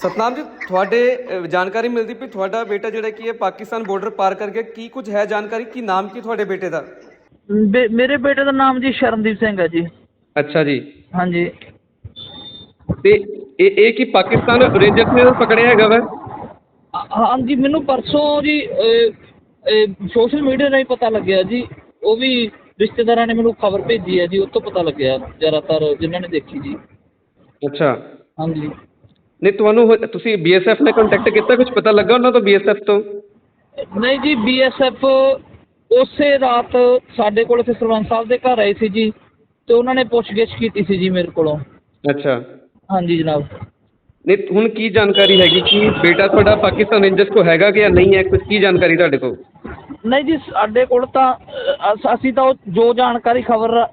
ਸਤਨਾਮ ਜੀ ਤੁਹਾਡੇ ਅਹ, ਜਾਣਕਾਰੀ ਮਿਲਦੀ ਵੀ ਤੁਹਾਡਾ ਬੇਟਾ ਜਿਹੜਾ ਕੀ ਹੈ ਪਾਕਿਸਤਾਨ ਬਾਰਡਰ ਪਾਰ ਕਰ ਗਿਆ ਕੀ ਕੁਝ ਹੈ ਜਾਣਕਾਰੀ? ਕੀ ਨਾਮ ਕੀ ਤੁਹਾਡੇ ਬੇਟੇ ਦਾ? ਬੇ- ਮੇਰੇ ਬੇਟੇ ਦਾ ਨਾਮ ਜੀ ਸ਼ਰਨਦੀਪ ਸਿੰਘ ਹੈ ਜੀ। ਅੱਛਾ ਜੀ। ਹਾਂਜੀ। ਤੇ ਇਹ ਇਹ ਕੀ ਪਾਕਿਸਤਾਨ ਰੇਂਜਰਸ ਨੇ ਪਕੜਿਆ ਹੈਗਾ ਵਾ? ਹਾਂ- ਹਾਂਜੀ ਮੈਨੂੰ ਪਰਸੋਂ ਜੀ ਸੋਸ਼ਲ ਮੀਡੀਆ ਰਾਹੀਂ ਪਤਾ ਲੱਗਿਆ ਜੀ। ਉਹ ਵੀ ਰਿਸ਼ਤੇਦਾਰਾਂ ਨੇ ਮੈਨੂੰ ਖਬਰ ਭੇਜੀ ਹੈ ਜੀ ਉਹ ਤੋਂ ਪਤਾ ਲੱਗਿਆ ਜ਼ਿਆਦਾਤਰ ਜਿਨ੍ਹਾਂ ਨੇ ਦੇਖੀ ਜੀ। ਅੱਛਾ। ਹਾਂਜੀ। ਨਹੀਂ ਤੁਹਾਨੂੰ ਤੁਸੀਂ ਬੀਐਸਐਫ ਨਾਲ ਕੰਟੈਕਟ ਕੀਤਾ ਕੁਝ ਪਤਾ ਲੱਗਾ ਉਹਨਾਂ ਤੋਂ ਬੀਐਸਐਫ ਤੋਂ? ਨਹੀਂ ਜੀ ਬੀਐਸਐਫ ਉਸੇ ਰਾਤ ਸਾਡੇ ਕੋਲ ਇੱਥੇ ਸਰਪੰਚ ਸਾਹਿਬ ਦੇ ਘਰ ਆਏ ਸੀ ਜੀ ਤੇ ਉਹਨਾਂ ਨੇ ਪੁੱਛਗਿੱਛ ਕੀਤੀ ਸੀ ਜੀ ਮੇਰੇ ਕੋਲੋਂ। ਅੱਛਾ। ਹਾਂਜੀ ਜਨਾਬ। ਨਹੀਂ ਹੁਣ ਕੀ ਜਾਣਕਾਰੀ ਹੈਗੀ ਕਿ ਬੇਟਾ ਤੁਹਾਡਾ ਪਾਕਿਸਤਾਨ ਰੇਂਜਰਸ ਕੋ ਹੈਗਾ ਕਿ ਨਹੀਂ ਹੈ? ਕੁਝ ਕੀ ਜਾਣਕਾਰੀ ਤੁਹਾਡੇ ਕੋਲ? ਨਹੀਂ ਜੀ ਸਾਡੇ ਕੋਲ ਤਾਂ ਅਸ- ਅਸੀਂ ਤਾਂ ਉਹ ਜੋ ਜਾਣਕਾਰੀ ਖਬਰ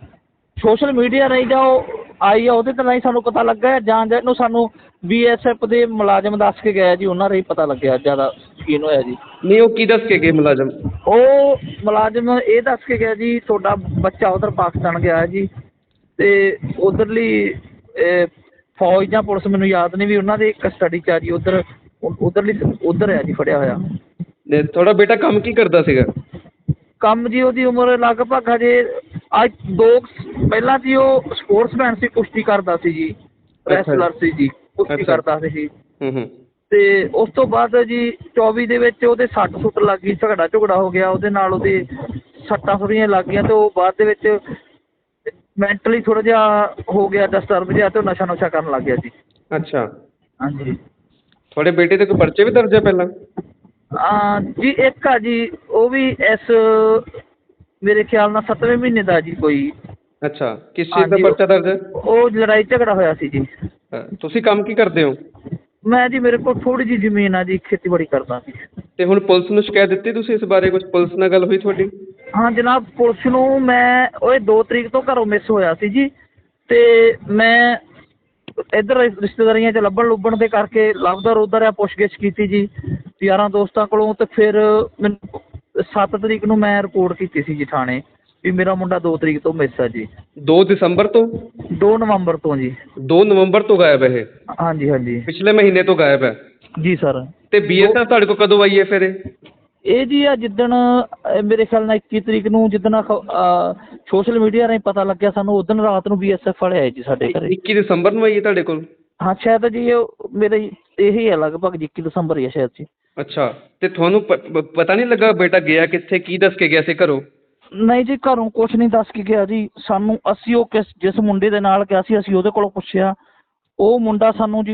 ਸੋਸ਼ਲ ਮੀਡੀਆ ਰਾਹੀਂ ਜਾਂ ਉਹ ਆਈ ਆ ਉਹਦੇ ਤੇ ਰਾਹੀਂ ਸਾਨੂੰ ਪਤਾ ਲੱਗਾ ਜਾਂ ਜਾਂ ਨੂੰ ਸਾਨੂੰ ਬੀਐਸਐਫ ਦੇ ਮੁਲਾਜ਼ਮ ਦੱਸ ਕੇ ਗਏ ਜੀ ਉਹਨਾਂ ਰਾਹੀਂ ਪਤਾ ਲੱਗਿਆ ਜ਼ਿਆਦਾ ਯਕੀਨ ਹੋਇਆ ਜੀ। ਨਹੀਂ ਉਹ ਕੀ ਦੱਸ ਕੇ ਗਏ ਮੁਲਾਜ਼ਮ? ਉਹ ਮੁਲਾਜ਼ਮ ਇਹ ਦੱਸ ਕੇ ਗਿਆ ਜੀ ਤੁਹਾਡਾ ਬੱਚਾ ਉਧਰ ਪਾਕਿਸਤਾਨ ਗਿਆ ਹੈ ਜੀ ਤੇ ਉਧਰਲੀ ਫੌਜ ਜਾਂ ਪੁਲਿਸ ਮੈਨੂੰ ਯਾਦ ਨਹੀਂ ਵੀ ਉਹਨਾਂ ਦੇ ਕਸਟਡੀ ਚ ਆ ਜੀ ਉਧਰ ਉਧਰਲੀ ਉਧਰ ਹੈ ਜੀ ਫੜਿਆ ਹੋਇਆ। ਨੇ ਤੁਹਾਡਾ ਬੇਟਾ ਕੰਮ ਕੀ ਕਰਦਾ ਸੀਗਾ? ਕੰਮ ਜੀ ਉਹਦੀ ਉਮਰ ਲਗਭਗ ਹਜੇ ਅੱਜ ਦੋ ਪਹਿਲਾਂ ਜੀ ਉਹ ਸਪੋਰਟਸਮੈਨ ਸੀ ਕੁਸ਼ਤੀ ਕਰਦਾ ਸੀ ਜੀ। ਰੈਸਲਰ ਸੀ ਜੀ ਕੁਸ਼ਤੀ। ਕਰਦਾ ਸੀ ਜੀ। ਹੂੰ ਹੂੰ। ਤੇ ਉਸ ਤੋਂ ਬਾਅਦ ਜੀ 24 ਦੇ ਵਿੱਚ ਉਹਦੇ ਸੱਟ ਸੁੱਟ ਲੱਗ ਗਈ ਝਗੜਾ ਝੁਗੜਾ ਹੋ ਗਿਆ ਉਹਦੇ ਨਾਲ ਉਹਦੇ ਸੱਟਾਂ ਥੋੜ੍ਹੀਆਂ ਲੱਗ ਗਈਆਂ ਤੇ ਉਹ ਬਾਅਦ ਦੇ ਵਿੱਚ ਮੈਂਟਲੀ ਥੋੜਾ ਜਿਹਾ ਹੋ ਗਿਆ ਡਿਸਟਰਬ ਜਿਹਾ ਤੇ ਨਸ਼ਾ ਨੁਸ਼ਾ ਕਰਨ ਲੱਗ ਗਿਆ ਜੀ। ਅੱਛਾ। ਹਾਂਜੀ। ਤੁਹਾਡੇ ਬੇਟੇ ਤੇ ਕੋਈ ਪਰਚੇ ਵੀ ਦਰਜ ਹੈ ਪਹਿਲਾਂ? ਆ ਜੀ ਇੱਕ ਆ ਜੀ ਉਹ ਵੀ ਇਸ ਮੇਰੇ ਖਿਆਲ ਨਾਲ 7ਵੇਂ ਮਹੀਨੇ ਦਾ ਜੀ ਕੋਈ। ਅੱਛਾ ਕਿਸ ਚੀਜ਼ ਦਾ ਹਾਂਜੀ, ਪਰਚਾ ਦਰਜ ਹੈ? ਉਹ ਲੜਾਈ ਝਗੜਾ ਹੋਇਆ ਸੀ ਜੀ। ਹਾਂ, ਤੁਸੀਂ ਕੰਮ ਕੀ ਕਰਦੇ ਹੋ? ਮੈਂ ਜੀ ਮੇਰੇ ਕੋਲ ਥੋੜੀ ਜੀ ਜ਼ਮੀਨ ਆ ਜੀ ਖੇਤੀਬਾੜੀ ਕਰਦਾ ਸੀ। ਤੇ ਹੁਣ ਪੁਲਿਸ ਨੂੰ ਸ਼ਿਕਾਇਤ ਦਿੱਤੀ ਤੁਸੀਂ ਇਸ ਬਾਰੇ ਕੁਝ ਪੁਲਿਸ ਨਾਲ ਗੱਲ ਹੋਈ ਤੁਹਾਡੀ? ਹਾਂ ਜਨਾਬ ਪੁਲਿਸ ਨੂੰ ਮੈਂ ਉਹ 2 ਤਰੀਕ ਤੋਂ ਘਰੋਂ ਮਿਸ ਹੋਇਆ ਸੀ ਜੀ। ਤੇ ਮੈਂ ਇੱਧਰ ਰਿਸ਼ਤੇਦਾਰੀਆਂ 'ਚ ਲੱਭਣ ਲੁੱਭਣ ਦੇ ਕਰਕੇ ਲੱਭਦਾ ਰੋਦਰ ਆ ਪੁੱਛਗਿੱਛ ਕੀਤੀ ਜੀ। ਯਾਰਾਂ ਦੋਸਤਾਂ ਕੋਲੋਂ ਤੇ ਫਿਰ ਮੈਨੂੰ 7 ਤਰੀਕ ਨੂੰ ਮੈਂ ਰਿਪੋਰਟ ਕੀਤੀ ਸੀ ਜੀ ਥਾਣੇ ਵੀ ਮੇਰਾ ਮੁੰਡਾ 2 ਤਰੀਕ ਤੋਂ ਮਿਸ ਆ ਜੀ। 2 ਦਸੰਬਰ ਤੋਂ? 2 ਨਵੰਬਰ ਤੋਂ ਜੀ। 2 ਨਵੰਬਰ ਤੋਂ ਗਾਇਬ ਹੈ ਇਹ? ਹਾਂਜੀ ਹਾਂਜੀ। ਪਿਛਲੇ ਮਹੀਨੇ ਤੋਂ ਗਾਇਬ ਹੈ? ਜੀ ਸਰ। ਤੇ ਬੀਐਸਐਫ ਤੁਹਾਡੇ ਕੋਲ ਕਦੋਂ ਆਈ ਹੈ ਫਿਰ ਇਹ? ਇਹ ਜੀ ਆ ਜਿੱਦਣ ਮੇਰੇ ਖਿਆਲ ਨਾਲ 21 ਤਰੀਕ ਨੂੰ ਜਿੱਦਣ ਸੋਸ਼ਲ ਮੀਡੀਆ ਰਾਹੀਂ ਪਤਾ ਲੱਗਿਆ ਸਾਨੂੰ ਉਦੋਂ ਰਾਤ ਨੂੰ ਬੀਐਸਐਫ ਵਾਲੇ ਆਏ ਜੀ ਸਾਡੇ ਘਰੇ। 21 ਦਸੰਬਰ ਨੂੰ ਆਈ ਹੈ ਤੁਹਾਡੇ ਕੋਲ? ਹਾਂ ਸ਼ਾਇਦ ਜੀ ਇਹ ਮੇਰੇ ਇਹੀ ਹੈ ਲਗਭਗ ਜੀ 21 ਦਸੰਬਰ ਹੀ ਹੈ ਸ਼ਾਇਦ ਜੀ। ਅੱਛਾ, ਤੇ ਤੁਹਾਨੂੰ ਪ- ਪਤਾ ਨਹੀਂ ਲੱਗਾ ਬੇਟਾ ਗਿਆ ਕਿੱਥੇ, ਕੀ ਦੱਸ ਕੇ ਗਿਆ ਸੀ ਘਰੋਂ? ਨਹੀਂ ਜੀ, ਘਰੋਂ ਕੁਛ ਨਹੀਂ ਦੱਸ ਕੇ ਗਿਆ ਜੀ। ਸਾਨੂੰ ਅਸੀਂ ਉਹ ਕਿਸ, ਜਿਸ ਮੁੰਡੇ ਦੇ ਨਾਲ ਗਿਆ ਸੀ, ਅਸੀਂ ਉਹਦੇ ਕੋਲੋਂ ਪੁੱਛਿਆ। ਉਹ ਮੁੰਡਾ ਸਾਨੂੰ ਜੀ